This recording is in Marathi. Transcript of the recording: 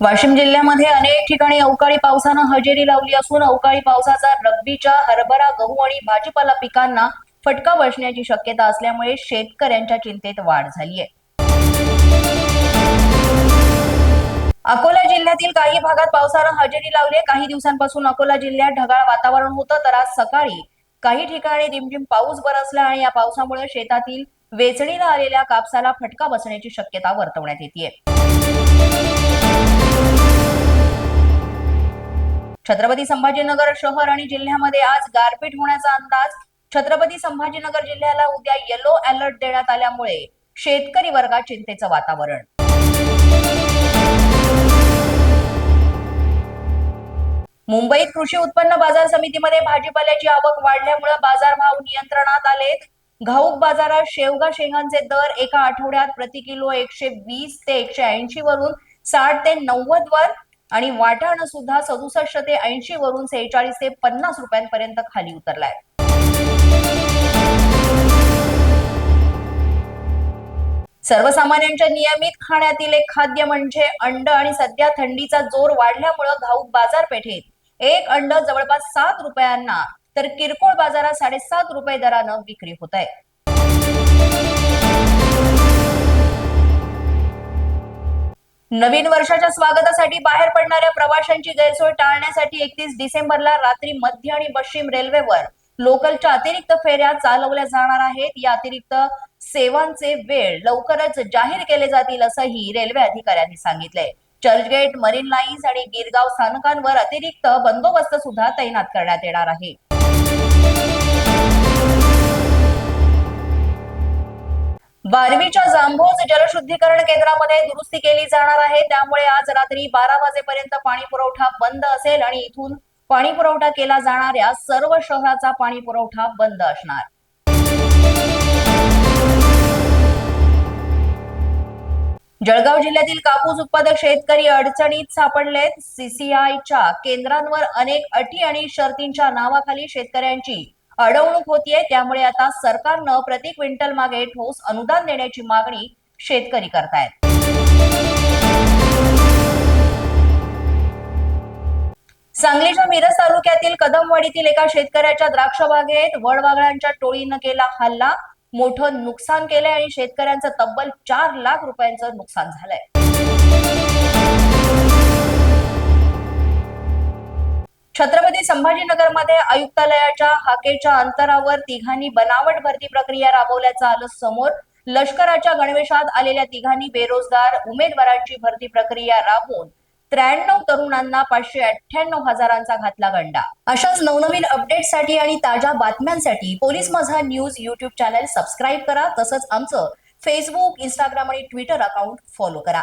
वाशिम जिल्ह्यामध्ये अनेक ठिकाणी अवकाळी पावसानं हजेरी लावली असून अवकाळी पावसाचा रब्बीच्या हरभरा गहू आणि भाजीपाला पिकांना फटका बसण्याची शक्यता असल्यामुळे शेतकऱ्यांच्या चिंतेत वाढ झाली आहे अकोला जिल्ह्यातील काही भागात पावसानं हजेरी लावली काही दिवसांपासून अकोला जिल्ह्यात ढगाळ वातावरण होतं. तर आज सकाळी काही ठिकाणी रिमझिम पाऊस बरसला आणि या पावसामुळे शेतातील वेचणीला आलेल्या कापसाला फटका बसण्याची शक्यता वर्तवण्यात येते छत्रपती संभाजीनगर शहर आणि जिल्ह्यामध्ये आज गारपीट होण्याचा अंदाज. छत्रपती संभाजीनगर जिल्ह्याला उद्या येलो अलर्ट देण्यात आल्यामुळे शेतकरी वर्गात चिंतेचं वातावरण. मुंबईत कृषी उत्पन्न बाजार समितीमध्ये भाजीपाल्याची आवक वाढल्यामुळे बाजारभाव नियंत्रणात आलेत. घाऊक बाजारात शेवगा शेंगांचे दर एका आठवड्यात प्रति किलो एकशे वीस ते एकशे ऐंशी वरून साठ ते नव्वद वर आणि वाटाणं सुद्धा सदुसष्ट ते ऐंशी वरून सेहेचाळीस ते पन्नास रुपयांपर्यंत खाली उतरलाय. सर्वसामान्यांच्या नियमित खाण्यातील एक खाद्य म्हणजे अंड आणि सध्या थंडीचा जोर वाढल्यामुळं घाऊक बाजारपेठेत एक अंड जवळपास सात रुपयांना तर किरकोळ बाजारात साडेसात रुपये दरानं विक्री होत आहे नवीन वर्षाच्या स्वागतासाठी बाहेर पडणाऱ्या प्रवाशांची गैरसोय टाळण्यासाठी एकतीस डिसेंबरला रात्री मध्य आणि पश्चिम रेल्वेवर लोकलच्या अतिरिक्त फेऱ्या चालवल्या जाणार आहेत. या अतिरिक्त सेवांचे वेळ लवकरच जाहीर केले जातील असंही रेल्वे अधिकाऱ्यांनी सांगितलंय. चर्चगेट मरीन लाईन्स आणि गिरगाव स्थानकांवर अतिरिक्त बंदोबस्त सुद्धा तैनात करण्यात येणार आहे. वारवीच्या जांभोज जलशुद्धीकरण केंद्रामध्ये दुरुस्ती केली जाणार आहे. त्यामुळे आज रात्री बारा वाजेपर्यंत पाणी पुरवठा बंद असेल आणि इथून पाणी पुरवठा केला जाणाऱ्या सर्व शहराचा पाणी पुरवठा बंद असणार. जळगाव जिल्ह्यातील कापूस उत्पादक शेतकरी अडचणीत सापडलेत सीसीआयच्या केंद्रांवर अनेक अटी आणि शर्तींच्या नावाखाली शेतकऱ्यांची अडवणूक होतीये. त्यामुळे आता सरकारनं प्रति क्विंटल मागे ठोस अनुदान देण्याची मागणी शेतकरी करतायत. सांगलीच्या मिरज तालुक्यातील कदमवाडीतील एका शेतकऱ्याच्या द्राक्ष बागेत वडवागळांच्या टोळीनं केला हल्ला. मोठं नुकसान केलंय आणि शेतकऱ्यांचं तब्बल चार लाख रुपयांचं नुकसान झालंय. छत्रपती संभाजीनगरमध्ये आयुक्तालयाच्या हाकेच्या अंतरावर तिघांनी बनावट भरती प्रक्रिया राबवल्याचं आलं समोर. लष्कराच्या गणवेशात आलेल्या तिघांनी बेरोजगार उमेदवारांची भरती प्रक्रिया राबवून त्र्याण्णव तरुणांना पाचशे अठ्ठ्याण्णव हजारांचा घातला गंडा. अशाच नवनवीन अपडेटसाठी आणि ताज्या बातम्यांसाठी police Majha news YouTube channel subscribe करा. तसंच आमचं फेसबुक इंस्टाग्राम आणि ट्विटर अकाउंट फॉलो करा.